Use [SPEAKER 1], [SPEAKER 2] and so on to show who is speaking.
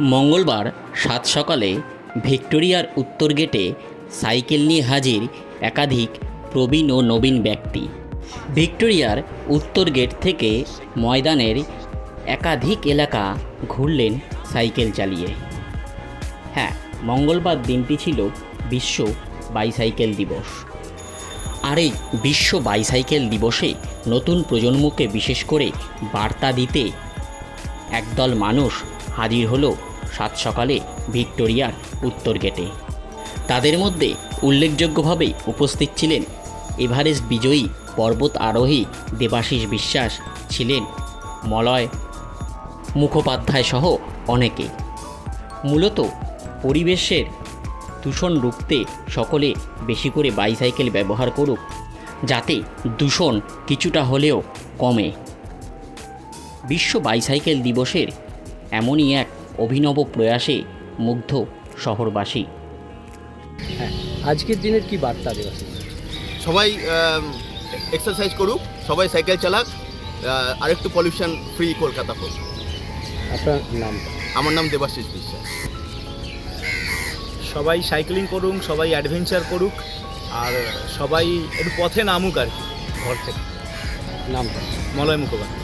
[SPEAKER 1] মঙ্গলবার সাত সকালে ভিক্টোরিয়ার উত্তর গেটে সাইকেল নিয়ে হাজির একাধিক প্রবীণ ও নবীন ব্যক্তি। ভিক্টোরিয়ার উত্তর গেট থেকে ময়দানের একাধিক এলাকা ঘুরলেন সাইকেল চালিয়ে। হ্যাঁ মঙ্গলবার দিনটি ছিল বিশ্ব বাইসাইকেল দিবস। আর এই বিশ্ব বাইসাইকেল দিবসে নতুন প্রজন্মকে বিশেষ করে বার্তা দিতে একদল মানুষ হাজির হলো সাত সকালে ভিক্টোরিয়ার উত্তর গেটে। তাদের মধ্যে উল্লেখযোগ্যভাবে উপস্থিত ছিলেন এভারেস্ট বিজয়ী পর্বত আরোহী দেবাশিস বিশ্বাস ছিলেন মলয় মুখোপাধ্যায় সহ অনেকে। মূলত পরিবেশের দূষণ রুখতে সকলে বেশি করে বাইসাইকেল ব্যবহার করুক, যাতে দূষণ কিছুটা হলেও কমে। বিশ্ব বাইসাইকেল দিবসের এমনই এক অভিনব প্রয়াসে মুগ্ধ শহরবাসী।
[SPEAKER 2] হ্যাঁ আজকের দিনের কি বার্তা দেওয়া
[SPEAKER 3] সবাই এক্সারসাইজ করুক সবাই সাইকেল চালাক আহ, আরেকটু পলিউশন ফ্রি কলকাতা হোক।
[SPEAKER 2] আপনার নাম?
[SPEAKER 3] আমার নাম দেবাশিস বিশ্বাস।
[SPEAKER 4] সবাই সাইক্লিং করুক সবাই অ্যাডভেঞ্চার করুক আর সবাই একটু পথে নামুক আর কি ঘর থেকে।
[SPEAKER 2] নামটা?
[SPEAKER 4] মলয় মুখোপাধ্যায়।